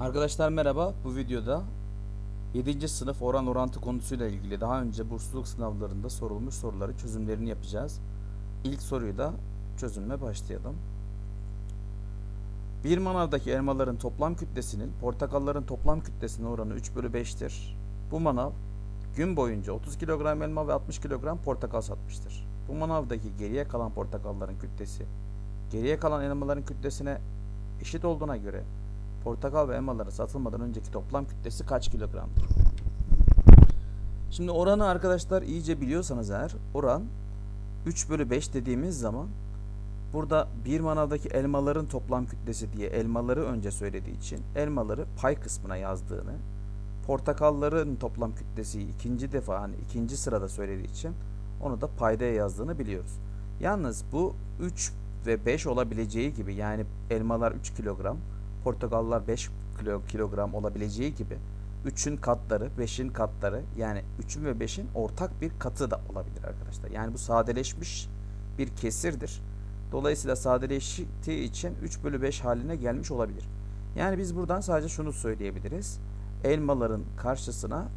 Arkadaşlar merhaba. Bu videoda 7. sınıf oran orantı konusuyla ilgili daha önce bursluluk sınavlarında sorulmuş soruları çözümlerini yapacağız. İlk soruyu da çözümle başlayalım. Bir manavdaki elmaların toplam kütlesinin portakalların toplam kütlesine oranı 3 bölü 5'tir. Bu manav gün boyunca 30 kilogram elma ve 60 kilogram portakal satmıştır. Bu manavdaki geriye kalan portakalların kütlesi geriye kalan elmaların kütlesine eşit olduğuna göre portakal ve elmaların satılmadan önceki toplam kütlesi kaç kilogramdır? Şimdi oranı arkadaşlar iyice biliyorsanız eğer oran 3 bölü 5 dediğimiz zaman burada bir manavdaki elmaların toplam kütlesi diye elmaları önce söylediği için elmaları pay kısmına yazdığını portakalların toplam kütlesi ikinci defa hani ikinci sırada söylediği için onu da paydaya yazdığını biliyoruz. Yalnız bu 3 ve 5 olabileceği gibi yani elmalar 3 kilogram portakallar 5 kilo, kilogram olabileceği gibi 3'ün katları, 5'in katları yani 3'ün ve 5'in ortak bir katı da olabilir arkadaşlar. Yani bu sadeleşmiş bir kesirdir. Dolayısıyla sadeleştiği için 3 bölü 5 haline gelmiş olabilir. Yani biz buradan sadece şunu söyleyebiliriz. Elmaların karşısına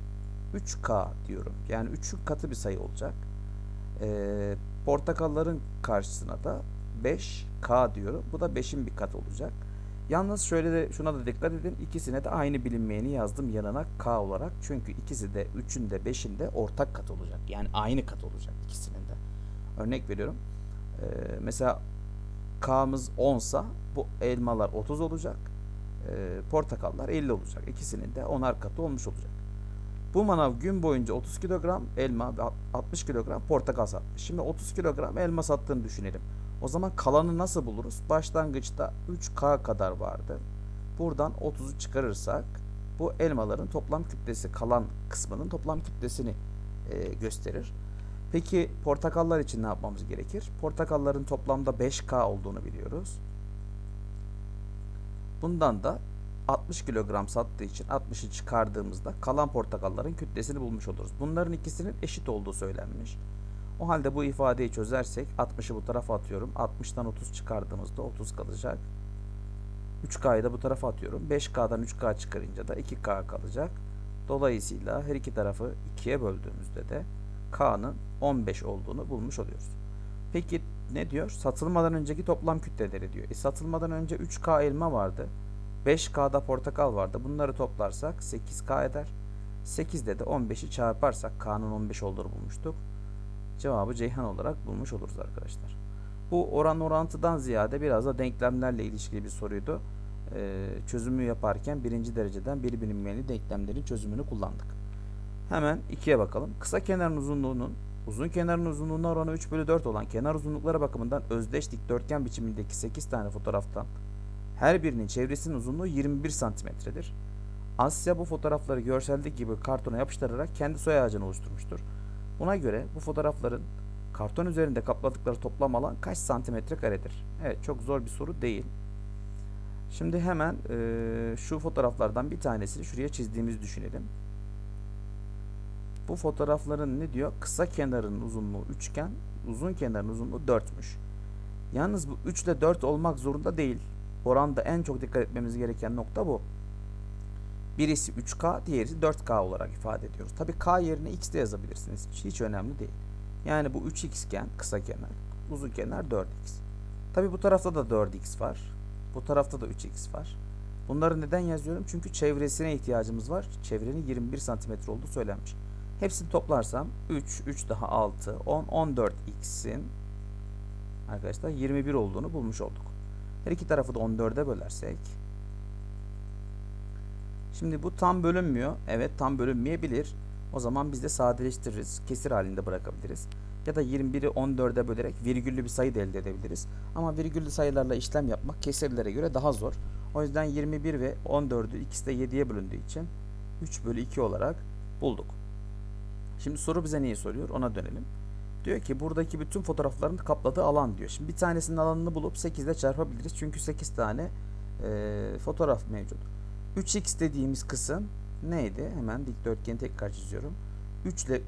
3K diyorum. Yani 3'ün katı bir sayı olacak. Ee, portakalların karşısına da 5K diyorum. Bu da 5'in bir katı olacak. Yalnız şöyle de şuna da dikkat edin. İkisine de aynı bilinmeyeni yazdım yanına K olarak. Çünkü ikisi de 3'ün de 5'in de ortak kat olacak. Yani aynı kat olacak ikisinin de. Örnek veriyorum. Ee, mesela K'mız 10 sa bu elmalar 30 olacak. Ee, portakallar 50 olacak. İkisinin de 10'ar katı olmuş olacak. Bu manav gün boyunca 30 kilogram elma ve 60 kilogram portakal satmış. Şimdi 30 kilogram elma sattığını düşünelim. O zaman kalanı nasıl buluruz? Başlangıçta 3K kadar vardı. Buradan 30'u çıkarırsak bu elmaların toplam kütlesi kalan kısmının toplam kütlesini e, gösterir. Peki portakallar için ne yapmamız gerekir? Portakalların toplamda 5K olduğunu biliyoruz. Bundan da 60 kilogram sattığı için 60'ı çıkardığımızda kalan portakalların kütlesini bulmuş oluruz. Bunların ikisinin eşit olduğu söylenmiş. O halde bu ifadeyi çözersek 60'ı bu tarafa atıyorum. 60'tan 30 çıkardığımızda 30 kalacak. 3K'yı da bu tarafa atıyorum. 5K'dan 3K çıkarınca da 2K kalacak. Dolayısıyla her iki tarafı 2'ye böldüğümüzde de K'nın 15 olduğunu bulmuş oluyoruz. Peki ne diyor? Satılmadan önceki toplam kütleleri diyor. E, satılmadan önce 3K elma vardı. 5K'da portakal vardı. Bunları toplarsak 8K eder. 8'de de 15'i çarparsak K'nın 15 olduğunu bulmuştuk cevabı Ceyhan olarak bulmuş oluruz arkadaşlar. Bu oran orantıdan ziyade biraz da denklemlerle ilişkili bir soruydu. Ee, çözümü yaparken birinci dereceden bir bilinmeyeni denklemlerin çözümünü kullandık. Hemen ikiye bakalım. Kısa kenarın uzunluğunun uzun kenarın uzunluğuna oranı 3 bölü 4 olan kenar uzunlukları bakımından özdeş dikdörtgen biçimindeki 8 tane fotoğraftan her birinin çevresinin uzunluğu 21 santimetredir. Asya bu fotoğrafları görseldeki gibi kartona yapıştırarak kendi soy ağacını oluşturmuştur. Buna göre bu fotoğrafların karton üzerinde kapladıkları toplam alan kaç santimetre karedir? Evet çok zor bir soru değil. Şimdi hemen e, şu fotoğraflardan bir tanesini şuraya çizdiğimizi düşünelim. Bu fotoğrafların ne diyor? Kısa kenarın uzunluğu üçgen, uzun kenarın uzunluğu 4'müş. Yalnız bu 3 ile 4 olmak zorunda değil. Oranda en çok dikkat etmemiz gereken nokta bu. Birisi 3K, diğeri 4K olarak ifade ediyoruz. Tabi K yerine X de yazabilirsiniz. Hiç önemli değil. Yani bu 3X iken kısa kenar, uzun kenar 4X. Tabi bu tarafta da 4X var. Bu tarafta da 3X var. Bunları neden yazıyorum? Çünkü çevresine ihtiyacımız var. Çevrenin 21 cm olduğu söylenmiş. Hepsini toplarsam 3, 3 daha 6, 10, 14X'in arkadaşlar 21 olduğunu bulmuş olduk. Her iki tarafı da 14'e bölersek Şimdi bu tam bölünmüyor. Evet tam bölünmeyebilir. O zaman biz de sadeleştiririz. Kesir halinde bırakabiliriz. Ya da 21'i 14'e bölerek virgüllü bir sayı da elde edebiliriz. Ama virgüllü sayılarla işlem yapmak kesirlere göre daha zor. O yüzden 21 ve 14'ü ikisi de 7'ye bölündüğü için 3 bölü 2 olarak bulduk. Şimdi soru bize neyi soruyor ona dönelim. Diyor ki buradaki bütün fotoğrafların kapladığı alan diyor. Şimdi bir tanesinin alanını bulup 8 ile çarpabiliriz. Çünkü 8 tane e, fotoğraf mevcut. 3x dediğimiz kısım neydi? Hemen dikdörtgeni tekrar çiziyorum. 3 ile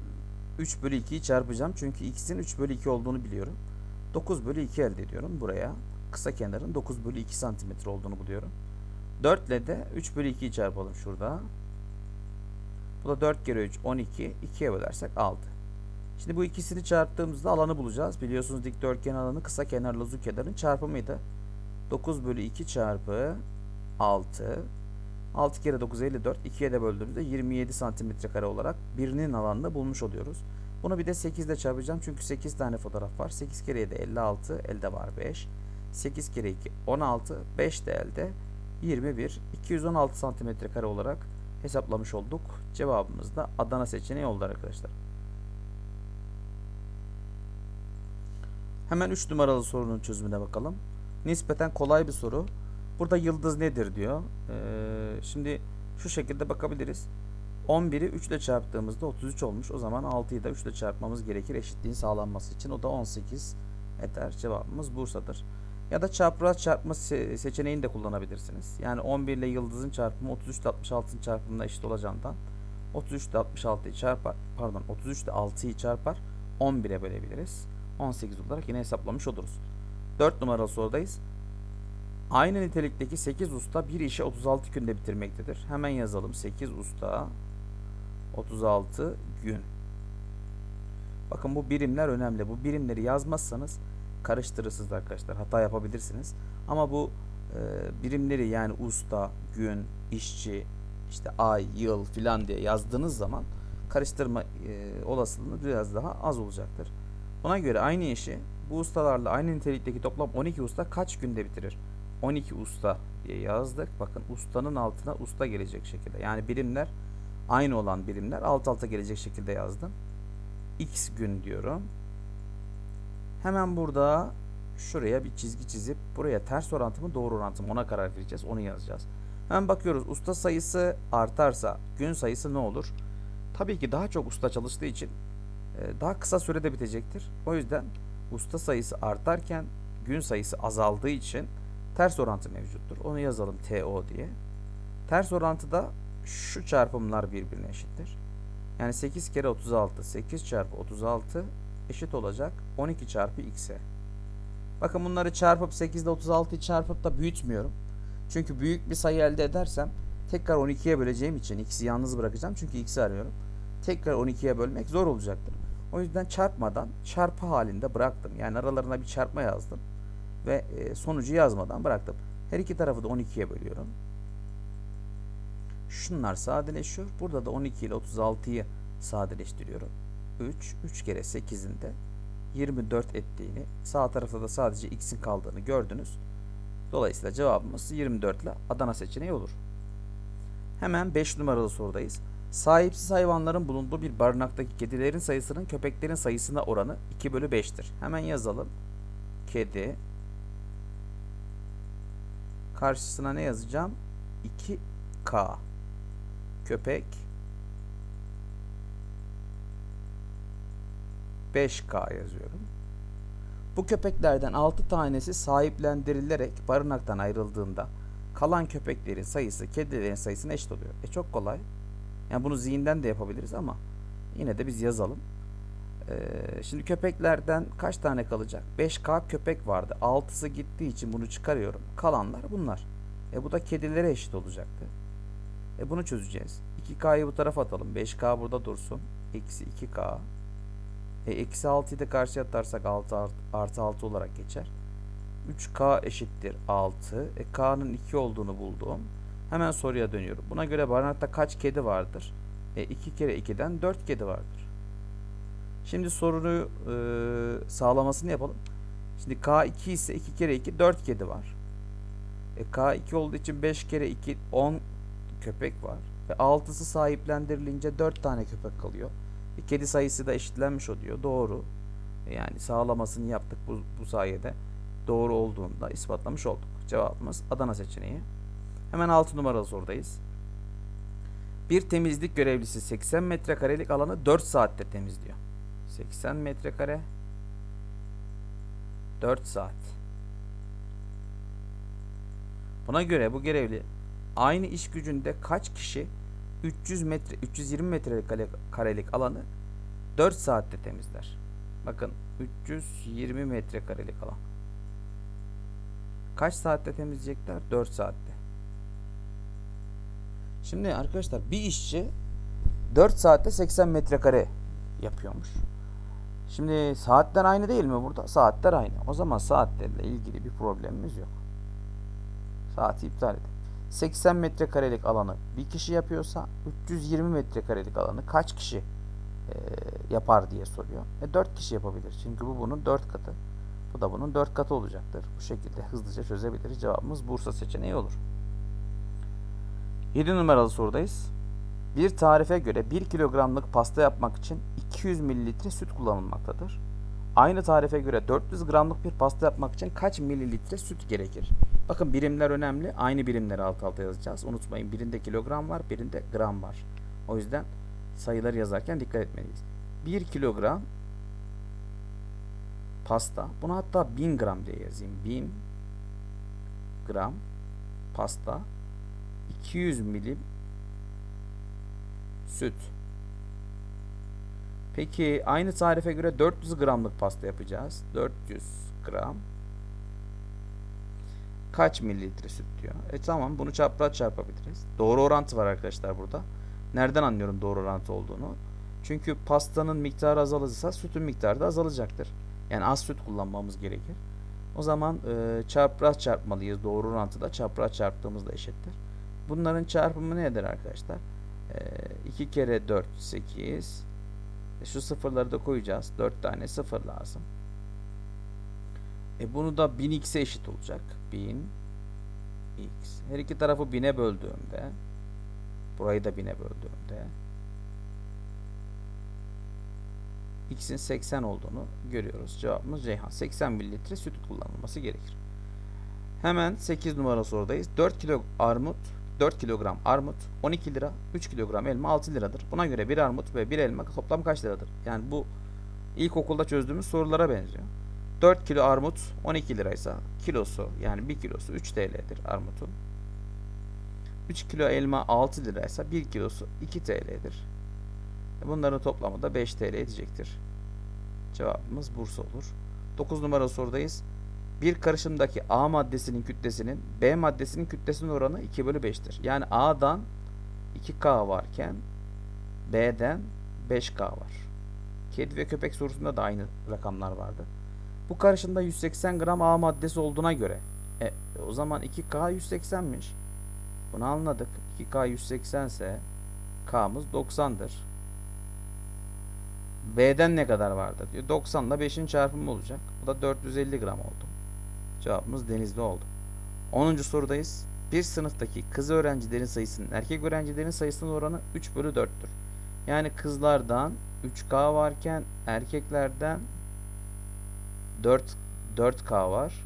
3 bölü 2'yi çarpacağım. Çünkü x'in 3 bölü 2 olduğunu biliyorum. 9 bölü 2 elde ediyorum buraya. Kısa kenarın 9 bölü 2 santimetre olduğunu buluyorum. 4 ile de 3 bölü 2'yi çarpalım şurada. Bu da 4 kere 3 12. 2'ye bölersek 6. Şimdi bu ikisini çarptığımızda alanı bulacağız. Biliyorsunuz dikdörtgen alanı kısa kenarla uzun kenarın çarpımıydı. 9 bölü 2 çarpı 6. 6 kere 9 54. 2'ye de böldüğümüzde 27 santimetre kare olarak birinin alanını bulmuş oluyoruz. Bunu bir de 8 ile çarpacağım çünkü 8 tane fotoğraf var. 8 kere 7 56. Elde var 5. 8 kere 2 16. 5 de elde 21. 216 santimetre kare olarak hesaplamış olduk. Cevabımız da Adana seçeneği oldu arkadaşlar. Hemen 3 numaralı sorunun çözümüne bakalım. Nispeten kolay bir soru. Burada yıldız nedir diyor. Ee, şimdi şu şekilde bakabiliriz. 11'i 3 ile çarptığımızda 33 olmuş. O zaman 6'yı da 3 ile çarpmamız gerekir eşitliğin sağlanması için. O da 18 eder. Cevabımız Bursa'dır. Ya da çapraz çarpma se seçeneğini de kullanabilirsiniz. Yani 11 ile yıldızın çarpımı 33 ile 66'ın çarpımına eşit olacağından 33 ile 66'yı çarpar, pardon 33 ile 6'yı çarpar 11'e bölebiliriz. 18 olarak yine hesaplamış oluruz. 4 numaralı sorudayız. Aynı nitelikteki 8 usta bir işi 36 günde bitirmektedir. Hemen yazalım. 8 usta 36 gün. Bakın bu birimler önemli. Bu birimleri yazmazsanız karıştırırsınız arkadaşlar. Hata yapabilirsiniz. Ama bu e, birimleri yani usta, gün, işçi, işte ay, yıl filan diye yazdığınız zaman karıştırma e, olasılığınız biraz daha az olacaktır. Buna göre aynı işi bu ustalarla aynı nitelikteki toplam 12 usta kaç günde bitirir? 12 usta diye yazdık. Bakın ustanın altına usta gelecek şekilde. Yani birimler aynı olan birimler alt alta gelecek şekilde yazdım. X gün diyorum. Hemen burada şuraya bir çizgi çizip buraya ters orantı mı doğru orantı mı ona karar vereceğiz. Onu yazacağız. Hemen bakıyoruz. Usta sayısı artarsa gün sayısı ne olur? Tabii ki daha çok usta çalıştığı için e, daha kısa sürede bitecektir. O yüzden usta sayısı artarken gün sayısı azaldığı için ters orantı mevcuttur. Onu yazalım TO diye. Ters orantıda şu çarpımlar birbirine eşittir. Yani 8 kere 36, 8 çarpı 36 eşit olacak 12 çarpı x'e. Bakın bunları çarpıp 8 ile 36'yı çarpıp da büyütmüyorum. Çünkü büyük bir sayı elde edersem tekrar 12'ye böleceğim için x'i yalnız bırakacağım. Çünkü x'i arıyorum. Tekrar 12'ye bölmek zor olacaktır. O yüzden çarpmadan çarpı halinde bıraktım. Yani aralarına bir çarpma yazdım. Ve e, sonucu yazmadan bıraktım. Her iki tarafı da 12'ye bölüyorum. Şunlar sadeleşiyor. Burada da 12 ile 36'yı sadeleştiriyorum. 3, 3 kere 8'in de 24 ettiğini, sağ tarafta da sadece x'in kaldığını gördünüz. Dolayısıyla cevabımız 24 ile Adana seçeneği olur. Hemen 5 numaralı sorudayız. Sahipsiz hayvanların bulunduğu bir barınaktaki kedilerin sayısının köpeklerin sayısına oranı 2 bölü 5'tir. Hemen yazalım. Kedi. Karşısına ne yazacağım? 2K. Köpek. 5K yazıyorum. Bu köpeklerden 6 tanesi sahiplendirilerek barınaktan ayrıldığında kalan köpeklerin sayısı kedilerin sayısına eşit oluyor. E çok kolay. Yani bunu zihinden de yapabiliriz ama yine de biz yazalım. Ee, şimdi köpeklerden kaç tane kalacak? 5K köpek vardı. 6'sı gittiği için bunu çıkarıyorum. Kalanlar bunlar. E bu da kedilere eşit olacaktı. E bunu çözeceğiz. 2K'yı bu tarafa atalım. 5K burada dursun. Eksi 2K. E, eksi 6'yı da karşıya atarsak 6 art, artı 6 olarak geçer. 3K eşittir 6. E, K'nın 2 olduğunu buldum. Hemen soruya dönüyorum. Buna göre barınakta kaç kedi vardır? E, 2 kere 2'den 4 kedi vardır. Şimdi sorunu e, sağlamasını yapalım. Şimdi K 2 ise 2 kere 2 4 kedi var. E, K 2 olduğu için 5 kere 2 10 köpek var. Ve 6'sı sahiplendirilince 4 tane köpek kalıyor. E, kedi sayısı da eşitlenmiş oluyor. Doğru. E, yani sağlamasını yaptık bu, bu sayede. Doğru olduğunu da ispatlamış olduk. Cevabımız Adana seçeneği. Hemen 6 numaralı sorudayız. Bir temizlik görevlisi 80 metrekarelik alanı 4 saatte temizliyor. 80 metrekare 4 saat. Buna göre bu görevli aynı iş gücünde kaç kişi 300 metre 320 metrekarelik alanı 4 saatte temizler. Bakın 320 metrekarelik alan. Kaç saatte temizleyecekler? 4 saatte. Şimdi arkadaşlar bir işçi 4 saatte 80 metrekare yapıyormuş. Şimdi saatler aynı değil mi burada? Saatler aynı. O zaman saatlerle ilgili bir problemimiz yok. Saati iptal edin. 80 metrekarelik alanı bir kişi yapıyorsa 320 metrekarelik alanı kaç kişi e, yapar diye soruyor. E 4 kişi yapabilir. Çünkü bu bunun 4 katı. Bu da bunun 4 katı olacaktır. Bu şekilde hızlıca çözebiliriz. Cevabımız Bursa seçeneği olur. 7 numaralı sorudayız. Bir tarife göre 1 kilogramlık pasta yapmak için 200 mililitre süt kullanılmaktadır. Aynı tarife göre 400 gramlık bir pasta yapmak için kaç mililitre süt gerekir? Bakın birimler önemli. Aynı birimleri alt alta yazacağız. Unutmayın birinde kilogram var, birinde gram var. O yüzden sayıları yazarken dikkat etmeliyiz. 1 kilogram pasta. Bunu hatta 1000 gram diye yazayım. 1000 gram pasta 200 milim süt. Peki aynı tarife göre 400 gramlık pasta yapacağız. 400 gram kaç mililitre süt diyor. E tamam bunu çapraz çarpabiliriz. Doğru orantı var arkadaşlar burada. Nereden anlıyorum doğru orantı olduğunu? Çünkü pastanın miktarı azalırsa sütün miktarı da azalacaktır. Yani az süt kullanmamız gerekir. O zaman e, çapraz çarpmalıyız. Doğru orantıda çapraz çarptığımızda eşittir. Bunların çarpımı ne eder arkadaşlar? E, 2 kere 4 8 e, şu sıfırları da koyacağız. 4 tane sıfır lazım. E bunu da 1000x'e eşit olacak. 1000 x. Her iki tarafı 1000'e böldüğümde burayı da 1000'e böldüğümde x'in 80 olduğunu görüyoruz. Cevabımız Ceyhan. 80 mililitre süt kullanılması gerekir. Hemen 8 numara sorudayız. 4 kilo armut, 4 kilogram armut 12 lira, 3 kilogram elma 6 liradır. Buna göre bir armut ve bir elma toplam kaç liradır? Yani bu ilkokulda çözdüğümüz sorulara benziyor. 4 kilo armut 12 liraysa kilosu yani 1 kilosu 3 TL'dir armutun. 3 kilo elma 6 liraysa 1 kilosu 2 TL'dir. Bunların toplamı da 5 TL edecektir. Cevabımız Bursa olur. 9 numara sorudayız. Bir karışımdaki A maddesinin kütlesinin B maddesinin kütlesinin oranı 2 bölü 5'tir. Yani A'dan 2K varken B'den 5K var. Kedi ve köpek sorusunda da aynı rakamlar vardı. Bu karışımda 180 gram A maddesi olduğuna göre e, o zaman 2K 180'miş. Bunu anladık. 2K 180 ise K'mız 90'dır. B'den ne kadar vardır diyor. 90 ile 5'in çarpımı olacak. Bu da 450 gram oldu. Cevabımız denizli oldu. 10. sorudayız. Bir sınıftaki kız öğrencilerin sayısının erkek öğrencilerin sayısının oranı 3 bölü 4'tür. Yani kızlardan 3K varken erkeklerden 4 4K var.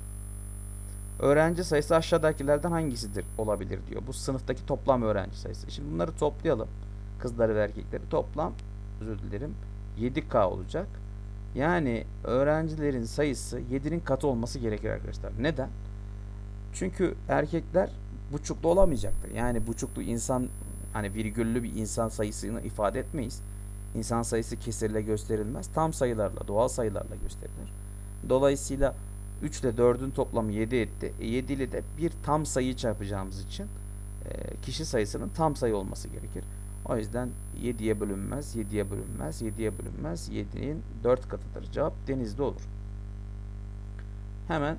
Öğrenci sayısı aşağıdakilerden hangisidir olabilir diyor. Bu sınıftaki toplam öğrenci sayısı. Şimdi bunları toplayalım. Kızları ve erkekleri toplam özür dilerim 7K olacak. Yani öğrencilerin sayısı 7'nin katı olması gerekir arkadaşlar. Neden? Çünkü erkekler buçuklu olamayacaktır. Yani buçuklu insan hani virgüllü bir insan sayısını ifade etmeyiz. İnsan sayısı kesirle gösterilmez. Tam sayılarla, doğal sayılarla gösterilir. Dolayısıyla 3 ile 4'ün toplamı 7 etti. E 7 ile de bir tam sayı çarpacağımız için e, kişi sayısının tam sayı olması gerekir. O yüzden 7'ye bölünmez, 7'ye bölünmez, 7'ye bölünmez. 7'nin 4 katıdır. Cevap denizde olur. Hemen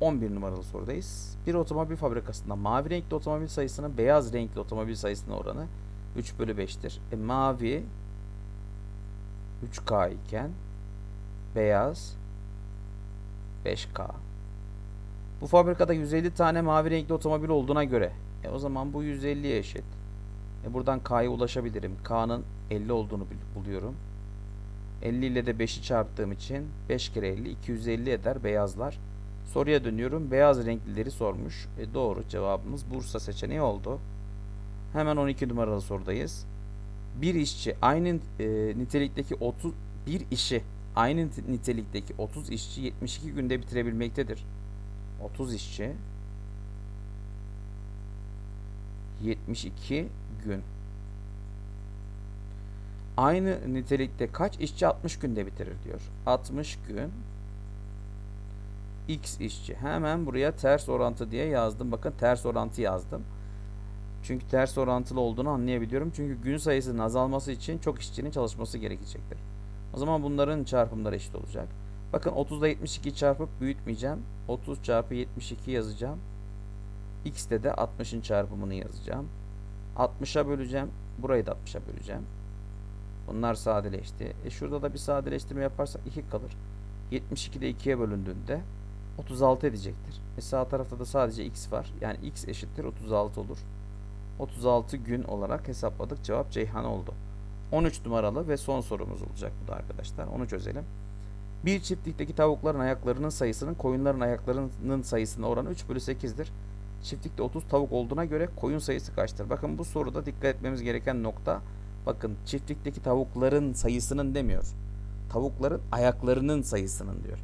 11 numaralı sorudayız. Bir otomobil fabrikasında mavi renkli otomobil sayısının beyaz renkli otomobil sayısına oranı 3 bölü 5'tir. E, mavi 3K iken beyaz 5K. Bu fabrikada 150 tane mavi renkli otomobil olduğuna göre e, o zaman bu 150'ye eşit. E, buradan K'ya ulaşabilirim. K'nın 50 olduğunu buluyorum. 50 ile de 5'i çarptığım için 5 kere 50 250 eder beyazlar. Soruya dönüyorum. Beyaz renklileri sormuş. E, doğru cevabımız Bursa seçeneği oldu. Hemen 12 numaralı sorudayız. Bir işçi aynı e, nitelikteki 30 bir işi aynı nitelikteki 30 işçi 72 günde bitirebilmektedir. 30 işçi 72 gün. Aynı nitelikte kaç işçi 60 günde bitirir diyor. 60 gün X işçi. Hemen buraya ters orantı diye yazdım. Bakın ters orantı yazdım. Çünkü ters orantılı olduğunu anlayabiliyorum. Çünkü gün sayısının azalması için çok işçinin çalışması gerekecektir. O zaman bunların çarpımları eşit olacak. Bakın 30'da 72 çarpıp büyütmeyeceğim. 30 çarpı 72 yazacağım. X'te de 60'ın çarpımını yazacağım. 60'a böleceğim. Burayı da 60'a böleceğim. Bunlar sadeleşti. E şurada da bir sadeleştirme yaparsak 2 kalır. 72 de 2'ye bölündüğünde 36 edecektir. E sağ tarafta da sadece x var. Yani x eşittir 36 olur. 36 gün olarak hesapladık. Cevap Ceyhan oldu. 13 numaralı ve son sorumuz olacak bu da arkadaşlar. Onu çözelim. Bir çiftlikteki tavukların ayaklarının sayısının koyunların ayaklarının sayısına oranı 3 bölü 8'dir. Çiftlikte 30 tavuk olduğuna göre koyun sayısı kaçtır? Bakın bu soruda dikkat etmemiz gereken nokta bakın çiftlikteki tavukların sayısının demiyor. Tavukların ayaklarının sayısının diyor.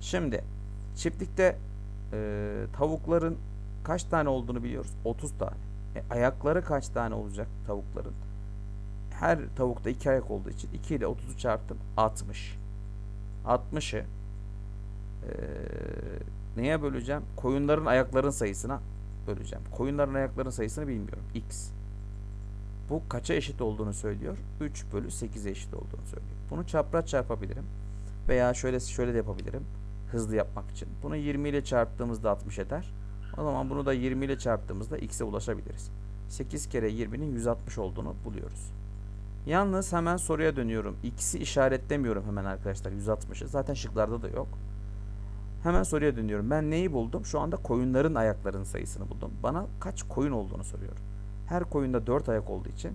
Şimdi çiftlikte e, tavukların kaç tane olduğunu biliyoruz. 30 tane. E, ayakları kaç tane olacak tavukların? Her tavukta iki ayak olduğu için 2 ile 30'u çarptım 60. 60'ı e, neye böleceğim? Koyunların ayakların sayısına böleceğim. Koyunların ayakların sayısını bilmiyorum. X. Bu kaça eşit olduğunu söylüyor? 3 bölü 8'e eşit olduğunu söylüyor. Bunu çapraz çarpabilirim. Veya şöyle şöyle de yapabilirim. Hızlı yapmak için. Bunu 20 ile çarptığımızda 60 eder. O zaman bunu da 20 ile çarptığımızda x'e ulaşabiliriz. 8 kere 20'nin 160 olduğunu buluyoruz. Yalnız hemen soruya dönüyorum. X'i işaretlemiyorum hemen arkadaşlar 160'ı. Zaten şıklarda da yok. Hemen soruya dönüyorum. Ben neyi buldum? Şu anda koyunların ayaklarının sayısını buldum. Bana kaç koyun olduğunu soruyor. Her koyunda 4 ayak olduğu için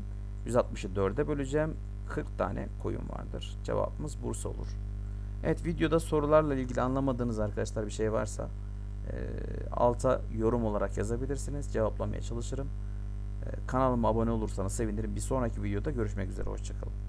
160'ı 4'e böleceğim. 40 tane koyun vardır. Cevabımız Bursa olur. Evet videoda sorularla ilgili anlamadığınız arkadaşlar bir şey varsa e, alta yorum olarak yazabilirsiniz. Cevaplamaya çalışırım. E, kanalıma abone olursanız sevinirim. Bir sonraki videoda görüşmek üzere. Hoşçakalın.